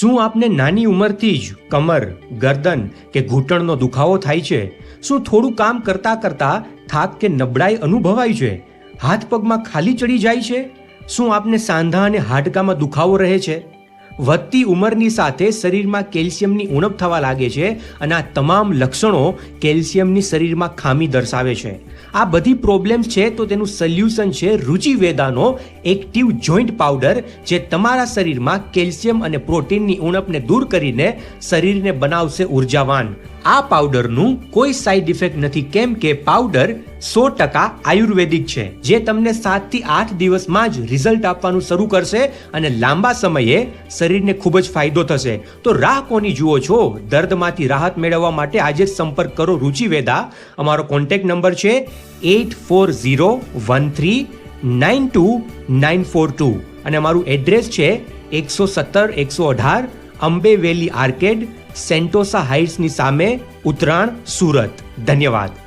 શું આપને નાની ઉંમરથી જ કમર, ગરદન કે ઘૂંટણનો દુખાવો થાય છે? શું થોડું કામ કરતાં કરતાં થાક કે નબળાઈ અનુભવાય છે? હાથ પગમાં ખાલી ચડી જાય છે? શું આપને સાંધા અને હાડકામાં દુખાવો રહે છે? વધતી ઉંમરની સાથે શરીરમાં કેલ્શિયમની ઉણપ થવા લાગે છે અને આ તમામ લક્ષણો કેલ્શિયમની શરીરમાં ખામી દર્શાવે છે. આ બધી પ્રોબ્લેમ્સ છે તો તેનું સોલ્યુશન છે રુચિવેદાનો એક્ટિવ જોઈન્ટ પાવડર જે તમારા શરીરમાં કેલ્શિયમ અને પ્રોટીનની ઉણપને દૂર કરીને શરીરને બનાવશે ઉર્જાવાન. આ પાવડરનું કોઈ સાઇડ ઇફેક્ટ નથી. કેમ કે પાવડર સો ટકા આયુર્વેદિક છે, જે તમને સાતથી આઠ દિવસમાં જ રિઝલ્ટ આપવાનું શરૂ કરશે અને લાંબા સમયે શરીરને ખૂબ જ ફાયદો થશે. તો રાહ કોની જુઓ છો? દર્દમાંથી રાહત મેળવવા માટે આજે જ સંપર્ક કરો રુચિ વેદા. અમારો કોન્ટેક્ટ નંબર છે eight four zero one three nine two nine four two અને અમારું એડ્રેસ છે એકસો સત્તર એકસો અઢાર અંબે વેલી આર્કેડ સેન્ટોસા હાઇટ્સની સામે ઉતરાણ સુરત. ધન્યવાદ.